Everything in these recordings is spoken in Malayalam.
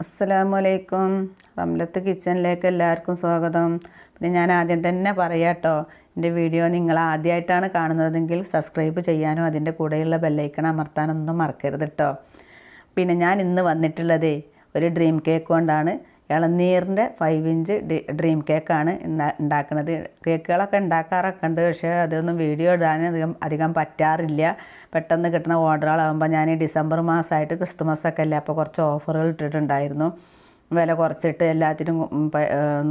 അസ്സലാമലൈക്കും. റംലത്ത് കിച്ചണിലേക്ക് എല്ലാവർക്കും സ്വാഗതം. പിന്നെ ഞാൻ ആദ്യം തന്നെ പറയാട്ടോ എന്റെ വീഡിയോ നിങ്ങൾ ആദ്യമായിട്ടാണ് കാണുന്നതെങ്കിൽ സബ്സ്ക്രൈബ് ചെയ്യാനും അതിന്റെ കൂടെയുള്ള ബെല്ലൈക്കൺ അമർത്താനൊന്നും മറക്കരുത് കേട്ടോ പിന്നെ ഞാൻ ഇന്ന് വന്നിട്ടുള്ളത് ഒരു ഡ്രീം കേക്ക് കൊണ്ടാണ്. ഇളനീറിന്റെ ഫൈവ് ഇഞ്ച് ഡ്രീം കേക്കാണ് ഉണ്ടാക്കുന്നത് കേക്കുകളൊക്കെ ഉണ്ടാക്കാറൊക്കെ ഉണ്ട് പക്ഷേ അതൊന്നും വീഡിയോ ഇടാൻ അധികം അധികം പറ്റാറില്ല. പെട്ടെന്ന് കിട്ടുന്ന ഓർഡറുകളാകുമ്പോൾ ഞാൻ ഡിസംബർ മാസമായിട്ട് ക്രിസ്തുമസ് ഒക്കെ അല്ലേ അപ്പോൾ കുറച്ച് ഓഫറുകൾ ഇട്ടിട്ടുണ്ടായിരുന്നു. വില കുറച്ചിട്ട് എല്ലാത്തിനും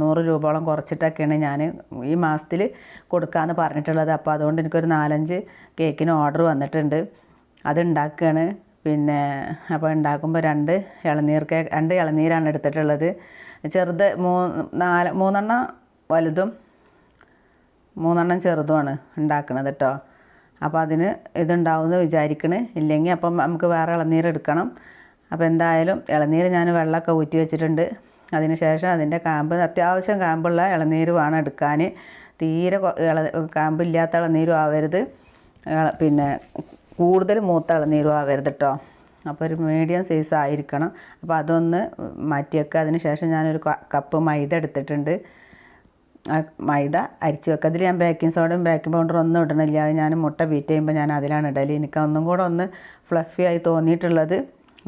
നൂറ് രൂപയോളം കുറച്ചിട്ടൊക്കെയാണ് ഞാൻ ഈ മാസത്തിൽ കൊടുക്കാമെന്ന് പറഞ്ഞിട്ടുള്ളത്. അപ്പോൾ അതുകൊണ്ട് എനിക്കൊരു നാലഞ്ച് കേക്കിന് ഓർഡർ വന്നിട്ടുണ്ട്. അത് ഉണ്ടാക്കുകയാണ് പിന്നെ അപ്പോൾ ഉണ്ടാക്കുമ്പോൾ രണ്ട് ഇളനീർ കേക്ക് രണ്ട് ഇളനീരാണ് എടുത്തിട്ടുള്ളത്. ചെറുത് മൂ നാല് മൂന്നെണ്ണം വലുതും മൂന്നെണ്ണം ചെറുതുമാണ് ഉണ്ടാക്കുന്നത് കേട്ടോ അപ്പോൾ അതിന് ഇതുണ്ടാവുമെന്ന് വിചാരിക്കണ്. ഇല്ലെങ്കിൽ അപ്പം നമുക്ക് വേറെ ഇളനീർ എടുക്കണം. അപ്പോൾ എന്തായാലും ഇളനീർ ഞാൻ വെള്ളമൊക്കെ ഊറ്റി വെച്ചിട്ടുണ്ട്. അതിന് ശേഷം അതിന്റെ കാമ്പ് അത്യാവശ്യം കാമ്പുള്ള ഇളനീർ വേണം എടുക്കാൻ. തീരെ ഇള കാമ്പില്ലാത്ത ഇളനീരും ആവരുത്. പിന്നെ കൂടുതൽ മൂത്ത ഇളനീരും ആവരുത് കേട്ടോ അപ്പോൾ ഒരു മീഡിയം സൈസ് ആയിരിക്കണം. അപ്പോൾ അതൊന്ന് മാറ്റി വെക്കുക അതിന് ശേഷം ഞാനൊരു കപ്പ് മൈദ എടുത്തിട്ടുണ്ട്. മൈദ അരിച്ച് വെക്കുക അതിൽ ഞാൻ ബേക്കിംഗ് സോഡയും ബേക്കിംഗ് പൗഡറും ഒന്നും ഇടണില്ല. അത് ഞാൻ മുട്ട ബീറ്റ് ചെയ്യുമ്പോൾ ഞാൻ അതിലാണ് ഇടൽ എനിക്ക് ഒന്നും കൂടെ ഒന്ന് ഫ്ലഫി ആയി തോന്നിയിട്ടുള്ളത്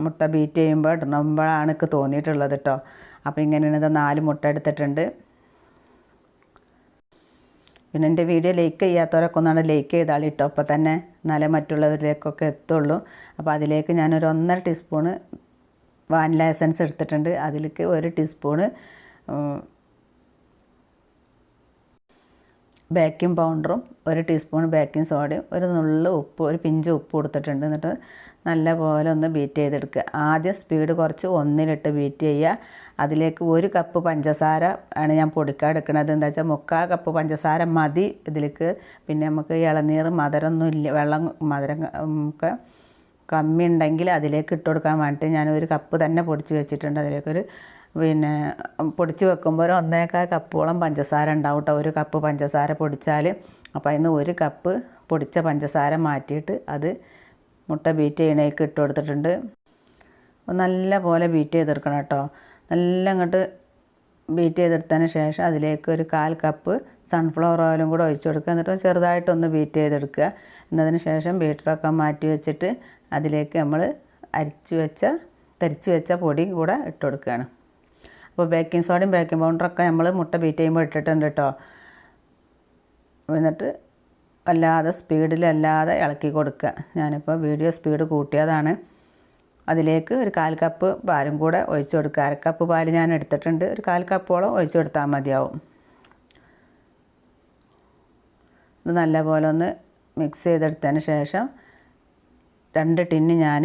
മുട്ട ബീറ്റ് ചെയ്യുമ്പോൾ ഇടണമ്പോഴാണ് എനിക്ക് തോന്നിയിട്ടുള്ളത് കേട്ടോ അപ്പോൾ ഇങ്ങനെയാണ് ഇത് നാല് മുട്ട എടുത്തിട്ടുണ്ട്. പിന്നെ എന്റെ വീഡിയോ ലൈക്ക് ചെയ്യാത്തവരൊക്കെ ഒന്നാണ് ലൈക്ക് ചെയ്താൽ ഇട്ടോ. അപ്പോൾ തന്നെ എന്നാലേ മറ്റുള്ളവരിലേക്കൊക്കെ എത്തുള്ളൂ. അപ്പോൾ അതിലേക്ക് ഞാനൊരു ഒന്നര ടീസ്പൂണ് വാനില എസൻസ് എടുത്തിട്ടുണ്ട്. അതിലേക്ക് ഒരു ടീസ്പൂണ് ബേക്കിംഗ് പൗഡറും ഒരു ടീസ്പൂൺ ബേക്കിംഗ് സോഡയും ഒരു നുള്ളു ഉപ്പ് ഒരു പിഞ്ച് ഉപ്പ് കൊടുത്തിട്ടുണ്ട്. എന്നിട്ട് നല്ല പോലെ ഒന്ന് ബീറ്റ് ചെയ്തെടുക്കുക. ആദ്യം സ്പീഡ് കുറച്ച് ഒന്നിലിട്ട് ബീറ്റ് ചെയ്യുക. അതിലേക്ക് ഒരു കപ്പ് പഞ്ചസാര ആണ് ഞാൻ പൊടിക്കാൻ എടുക്കുന്നത്. എന്താ വെച്ചാൽ മുക്കാൽ കപ്പ് പഞ്ചസാര മതി ഇതിലേക്ക്. പിന്നെ നമുക്ക് ഇളനീർ മധുരമൊന്നും ഇല്ല വെള്ളം മധുരം ഒക്കെ കമ്മി ഉണ്ടെങ്കിൽ അതിലേക്ക് ഇട്ട് കൊടുക്കാൻ വേണ്ടിയിട്ട് ഞാൻ ഒരു കപ്പ് തന്നെ പൊടിച്ച് വെച്ചിട്ടുണ്ട്. അതിലേക്കൊരു പിന്നെ പൊടിച്ച് വെക്കുമ്പോൾ ഒരു ഒന്നേക്കാൽ കപ്പോളം പഞ്ചസാര ഉണ്ടാവും കേട്ടോ ഒരു കപ്പ് പഞ്ചസാര പൊടിച്ചാൽ അപ്പോൾ അതിന് ഒരു കപ്പ് പൊടിച്ച പഞ്ചസാര മാറ്റിയിട്ട് അത് മുട്ട ബീറ്റ് ചെയ്യണേക്ക് ഇട്ട് കൊടുത്തിട്ടുണ്ട്. നല്ല പോലെ ബീറ്റ് ചെയ്തെടുക്കണം കേട്ടോ. നല്ല അങ്ങോട്ട് ബീറ്റ് ചെയ്തെടുത്തതിന് ശേഷം അതിലേക്ക് ഒരു കാൽ കപ്പ് സൺഫ്ലവർ ഓയിലും കൂടെ ഒഴിച്ച് കൊടുക്കുക. എന്നിട്ട് ചെറുതായിട്ടൊന്ന് ബീറ്റ് ചെയ്തെടുക്കുക. എന്നതിന് ശേഷം ബീറ്ററൊക്കെ മാറ്റി വെച്ചിട്ട് അതിലേക്ക് നമ്മൾ അരിച്ചു വെച്ച തരിച്ച് വെച്ച പൊടിയും കൂടെ ഇട്ട് കൊടുക്കുകയാണ്. അപ്പോൾ ബേക്കിംഗ് സോഡയും ബേക്കിംഗ് പൗഡറൊക്കെ നമ്മൾ മുട്ട ബീറ്റ് ചെയ്യുമ്പോൾ ഇട്ടിട്ടുണ്ട് കേട്ടോ. എന്നിട്ട് അല്ലാതെ സ്പീഡിലല്ലാതെ ഇളക്കി കൊടുക്കുക. ഞാനിപ്പോൾ വീഡിയോ സ്പീഡ് കൂട്ടിയതാണ്. അതിലേക്ക് ഒരു കാൽ കപ്പ് പാലും കൂടെ ഒഴിച്ചു കൊടുക്കുക. അര കപ്പ് പാൽ ഞാൻ എടുത്തിട്ടുണ്ട്. ഒരു കാൽ കപ്പോളം ഒഴിച്ചു കൊടുത്താൽ മതിയാവും. ഇത് നല്ലപോലെ ഒന്ന് മിക്സ് ചെയ്തെടുത്തതിന് ശേഷം രണ്ട് ടിന്ന് ഞാൻ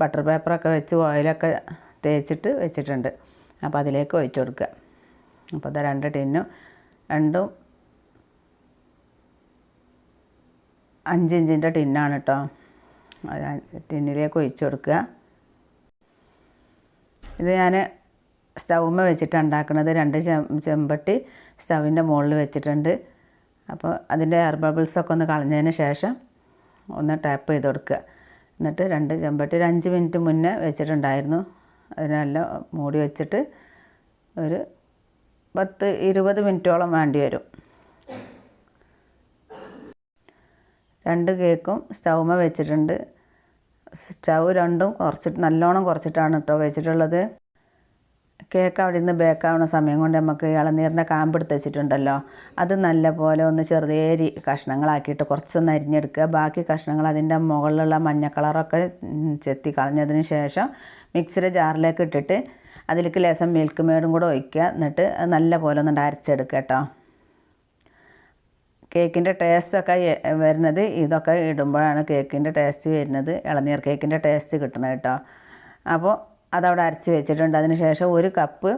ബട്ടർ പേപ്പറൊക്കെ വെച്ച് ഓയിലൊക്കെ തേച്ചിട്ട് വെച്ചിട്ടുണ്ട്. അപ്പോൾ അതിലേക്ക് ഒഴിച്ചു കൊടുക്കുക. അപ്പോൾ അത് രണ്ട് ടിന്നും രണ്ടും അഞ്ച് ഇഞ്ചിന്റെ ടിന്നാണ് കേട്ടോ ടിന്നിലേക്ക് ഒഴിച്ചു കൊടുക്കുക. ഇത് ഞാൻ സ്റ്റൗമ്മ വെച്ചിട്ട് ഉണ്ടാക്കുന്നത്. രണ്ട് ചെമ്പട്ടി സ്റ്റൗവിന്റെ മുകളിൽ വെച്ചിട്ടുണ്ട്. അപ്പോൾ അതിന്റെ എയർ ബബിൾസൊക്കെ ഒന്ന് കളഞ്ഞതിന് ശേഷം ഒന്ന് ടാപ്പ് ചെയ്ത് കൊടുക്കുക. എന്നിട്ട് രണ്ട് ചെമ്പട്ടി ഒരു അഞ്ച് മിനിറ്റ് മുന്നേ വെച്ചിട്ടുണ്ടായിരുന്നു. അതിനെല്ലാം മൂടി വെച്ചിട്ട് ഒരു പത്ത് ഇരുപത് മിനിറ്റോളം വേണ്ടി വരും. രണ്ട് കേക്കും സ്റ്റൗമ വെച്ചിട്ടുണ്ട്. സ്റ്റൗ രണ്ടും കുറച്ചിട്ട് നല്ലോണം കുറച്ചിട്ടാണ് കേട്ടോ വെച്ചിട്ടുള്ളത്. കേക്ക് അവിടെ നിന്ന് ബേക്കാവുന്ന സമയം കൊണ്ട് നമുക്ക് ഇളനീറിന്റെ കാമ്പെടുത്ത് വെച്ചിട്ടുണ്ടല്ലോ. അത് നല്ല പോലെ ഒന്ന് ചെറിയ കഷ്ണങ്ങളാക്കിയിട്ട് കുറച്ചൊന്ന് അരിഞ്ഞെടുക്കുക. ബാക്കി കഷ്ണങ്ങൾ അതിന്റെ മുകളിലുള്ള മഞ്ഞ കളറൊക്കെ ചെത്തി കളഞ്ഞതിന് ശേഷം മിക്സിയുടെ ജാറിലേക്ക് ഇട്ടിട്ട് അതിലേക്ക് ലേശം മിൽക്ക് മേടും കൂടെ ഒഴിക്കുക. എന്നിട്ട് നല്ല പോലെ ഒന്ന് അരച്ചെടുക്കുക കേട്ടോ കേക്കിന്റെ ടേസ്റ്റൊക്കെ വരുന്നത് ഇതൊക്കെ ഇടുമ്പോഴാണ് കേക്കിന്റെ ടേസ്റ്റ് വരുന്നത്. ഇളനീർ കേക്കിന്റെ ടേസ്റ്റ് കിട്ടണം കേട്ടോ. അപ്പോൾ അതവിടെ അരച്ച് വെച്ചിട്ടുണ്ട്. അതിന് ശേഷം ഒരു കപ്പ്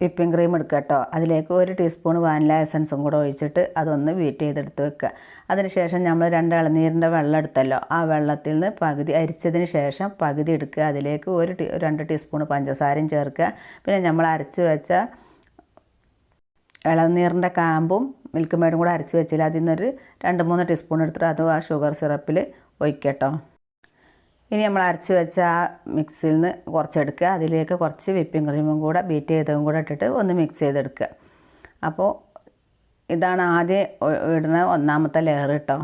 വിപ്പിംഗ് ക്രീം എടുക്കുക കേട്ടോ. അതിലേക്ക് ഒരു ടീസ്പൂൺ വാനില എസൻസും കൂടെ ഒഴിച്ചിട്ട് അതൊന്ന് ബീറ്റ് ചെയ്തെടുത്ത് വെക്കുക. അതിനുശേഷം നമ്മൾ രണ്ട് ഇളനീരിന്റെ വെള്ളം എടുത്തല്ലോ. ആ വെള്ളത്തിൽ നിന്ന് പകുതി അരിച്ചതിന് ശേഷം പകുതി എടുക്കുക. അതിലേക്ക് ഒരു രണ്ട് ടീസ്പൂൺ പഞ്ചസാരയും ചേർക്കുക. പിന്നെ നമ്മൾ അരച്ച് വെച്ച ഇളനീറിന്റെ കാമ്പും മിൽക്ക് മേടും കൂടെ അരച്ച് വെച്ചില്ല. അതിൽ നിന്നൊരു രണ്ട് മൂന്ന് ടീസ്പൂൺ എടുത്തിട്ട് അതും ആ ഷുഗർ സിറപ്പിൽ ഒഴിക്കട്ടോ. ഇനി നമ്മൾ അരച്ച് വെച്ച ആ മിക്സിയിൽ നിന്ന് കുറച്ചെടുക്കുക. അതിലേക്ക് കുറച്ച് വിപ്പിംഗ് ക്രീമും കൂടെ ബീറ്റ് ചെയ്തതും കൂടെ ഇട്ടിട്ട് ഒന്ന് മിക്സ് ചെയ്തെടുക്കുക. അപ്പോൾ ഇതാണ് ആദ്യം ഇടുന്ന ഒന്നാമത്തെ ലെയർ കേട്ടോ.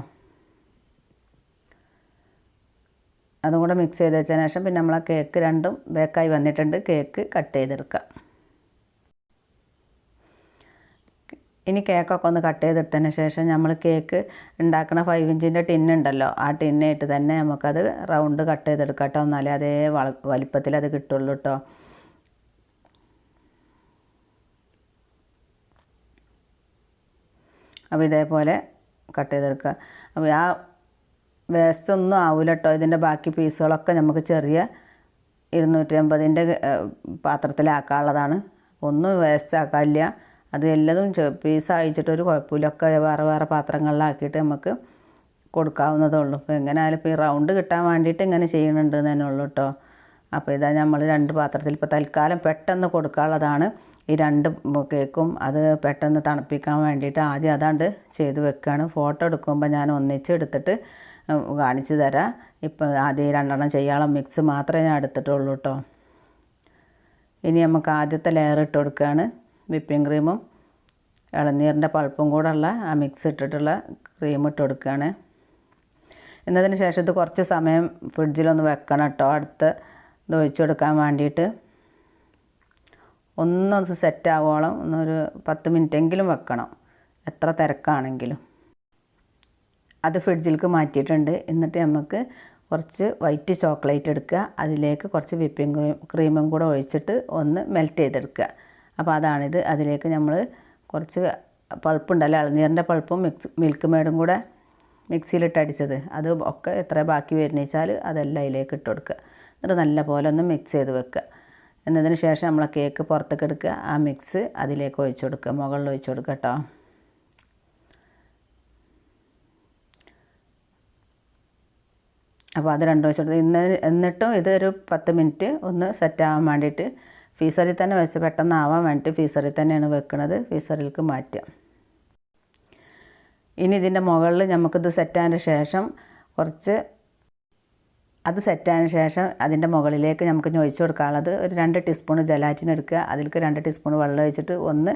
അതും കൂടെ മിക്സ് ചെയ്ത് വെച്ചതിന് ശേഷം പിന്നെ നമ്മൾ ആ കേക്ക് രണ്ടും ബേക്കായി വന്നിട്ടുണ്ട്. കേക്ക് കട്ട് ചെയ്തെടുക്കുക. ഇനി കേക്കൊക്കെ ഒന്ന് കട്ട് ചെയ്തെടുത്തതിന് ശേഷം നമ്മൾ കേക്ക് ഉണ്ടാക്കുന്ന ഫൈവ് ഇഞ്ചിന്റെ ടിന്നുണ്ടല്ലോ ആ ടിന്നായിട്ട് തന്നെ നമുക്കത് റൗണ്ട് കട്ട് ചെയ്തെടുക്കാം കേട്ടോ. എന്നാലേ അതേ വലിപ്പത്തിൽ അത് കിട്ടുള്ളൂ കേട്ടോ. അപ്പോൾ ഇതേപോലെ കട്ട് ചെയ്തെടുക്കുക. അപ്പോൾ ആ വേസ്റ്റ് ഒന്നും ആവില്ല കേട്ടോ. ഇതിന്റെ ബാക്കി പീസുകളൊക്കെ നമുക്ക് ചെറിയ ഇരുന്നൂറ്റി അമ്പതിന്റെ പാത്രത്തിലാക്കാനുള്ളതാണ്. ഒന്നും വേസ്റ്റ് ആക്കാനില്ല. അത് എല്ലാതും പീസ് അയച്ചിട്ട് ഒരു കുഴപ്പമില്ല. ഒക്കെ വേറെ വേറെ പാത്രങ്ങളിലാക്കിയിട്ട് നമുക്ക് കൊടുക്കാവുന്നതേ ഉള്ളൂ അപ്പോൾ എങ്ങനെയായാലും ഇപ്പോൾ ഈ റൗണ്ട് കിട്ടാൻ വേണ്ടിയിട്ട് ഇങ്ങനെ ചെയ്യുന്നുണ്ട് തന്നെ ഉള്ളൂ കേട്ടോ അപ്പോൾ ഇതാ നമ്മൾ രണ്ട് പാത്രത്തിൽ ഇപ്പോൾ തൽക്കാലം പെട്ടെന്ന് കൊടുക്കാനുള്ളതാണ്. ഈ രണ്ട് കേക്കും അത് പെട്ടെന്ന് തണുപ്പിക്കാൻ വേണ്ടിയിട്ട് ആദ്യം അതാണ്ട് ചെയ്ത് വെക്കുകയാണ് ഫോട്ടോ എടുക്കുമ്പോൾ ഞാൻ ഒന്നിച്ച് എടുത്തിട്ട് കാണിച്ചു തരാം. ഇപ്പം ആദ്യം രണ്ടെണ്ണം ചെയ്യാനുള്ള മിക്സ് മാത്രമേ ഞാൻ എടുത്തിട്ടുള്ളൂ കേട്ടോ ഇനി നമുക്ക് ആദ്യത്തെ ലെയർ ഇട്ട് കൊടുക്കുകയാണ് വിപ്പിംഗ് ക്രീമും ഇളനീരിന്റെ പൾപ്പും കൂടെ ഉള്ള ആ മിക്സ് ഇട്ടിട്ടുള്ള ക്രീം ഇട്ട് കൊടുക്കുകയാണ്. എന്നതിന് ശേഷം ഇത് കുറച്ച് സമയം ഫ്രിഡ്ജിലൊന്ന് വെക്കണം കേട്ടോ. അടുത്ത് ഇത് ഒഴിച്ചു കൊടുക്കാൻ വേണ്ടിയിട്ട്. ഒന്നൊന്ന് സെറ്റ് ആവോളം ഒന്നൊരു പത്ത് മിനിറ്റെങ്കിലും വെക്കണം. എത്ര തിരക്കാണെങ്കിലും. അത് ഫ്രിഡ്ജിലേക്ക് മാറ്റിയിട്ടുണ്ട്. എന്നിട്ട് നമുക്ക് കുറച്ച് വൈറ്റ് ചോക്ലേറ്റ് എടുക്കുക. അതിലേക്ക് കുറച്ച് വിപ്പിംഗ് ക്രീമും കൂടെ ഒഴിച്ചിട്ട് ഒന്ന് മെൽറ്റ് ചെയ്തെടുക്കുക. അപ്പോൾ അതാണിത്. അതിലേക്ക് നമ്മൾ കുറച്ച് പൾപ്പുണ്ടല്ലോ? ഇളനീരിന്റെ പൾപ്പും മിക്സ് മിൽക്ക് മേഡും കൂടെ മിക്സിയിലിട്ട് അടിച്ചത്. അത് ഒക്കെ എത്ര ബാക്കി വരുന്ന വെച്ചാൽ അതെല്ലാം അതിലേക്ക് ഇട്ട് കൊടുക്കുക. എന്നിട്ട് നല്ല പോലെ ഒന്ന് മിക്സ് ചെയ്ത് വെക്കുക. എന്നതിന് ശേഷം നമ്മൾ കേക്ക് പുറത്തേക്ക് എടുക്കുക. ആ മിക്സ് അതിലേക്ക് ഒഴിച്ചു കൊടുക്കുക. മുകളിൽ ഒഴിച്ചു കൊടുക്കുക കേട്ടോ. അപ്പോൾ അത് രണ്ടും വെച്ചിട്ട് ഇന്ന് എന്നിട്ടും ഇതൊരു പത്ത് മിനിറ്റ് ഒന്ന് സെറ്റ് ആവാൻ വേണ്ടിയിട്ട് ഫീസറിൽ തന്നെ വെച്ച് പെട്ടെന്ന് ആവാൻ വേണ്ടിയിട്ട് ഫീസറിൽ തന്നെയാണ് വെക്കുന്നത് ഫീസറിലേക്ക് മാറ്റുക. ഇനി ഇതിന്റെ മുകളിൽ നമുക്കിത് സെറ്റായതിന് ശേഷം കുറച്ച് അത് സെറ്റായതിന് ശേഷം അതിന്റെ മുകളിലേക്ക് നമുക്ക് ഒഴിച്ചു കൊടുക്കാനുള്ളത് ഒരു രണ്ട് ടീസ്പൂൺ ജലാറ്റിൻ എടുക്കുക. അതിലേക്ക് രണ്ട് ടീസ്പൂൺ വെള്ളം ഒഴിച്ചിട്ട് ഒന്ന്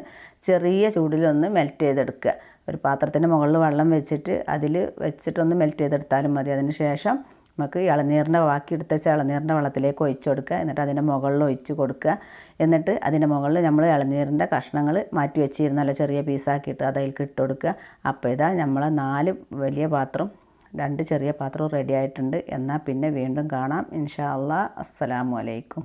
ചെറിയ ചൂടിലൊന്ന് മെൽറ്റ് ചെയ്തെടുക്കുക. ഒരു പാത്രത്തിന്റെ മുകളിൽ വെള്ളം വെച്ചിട്ട് അതിൽ വെച്ചിട്ടൊന്ന് മെൽറ്റ് ചെയ്തെടുത്താലും മതി. അതിന് ശേഷം നമുക്ക് ഇളനീറിന്റെ ബാക്കി എടുത്ത് വെച്ച ഇളനീറിന്റെ വെള്ളത്തിലേക്ക് ഒഴിച്ച് കൊടുക്കുക. എന്നിട്ട് അതിന്റെ മുകളിൽ ഒഴിച്ച് കൊടുക്കുക. എന്നിട്ട് അതിന്റെ മുകളിൽ നമ്മൾ ഇളനീറിന്റെ കഷ്ണങ്ങൾ മാറ്റി വെച്ചിരുന്നല്ലോ ചെറിയ പീസാക്കിയിട്ട് അത് അതിലേക്ക് ഇട്ട് കൊടുക്കുക. അപ്പോൾ ഇതാ നമ്മൾ നാല് വലിയ പാത്രം രണ്ട് ചെറിയ പാത്രവും റെഡി ആയിട്ടുണ്ട്. എന്നാൽ പിന്നെ വീണ്ടും കാണാം. ഇൻഷാ അല്ലാ അസ്സലാമു അലൈക്കും.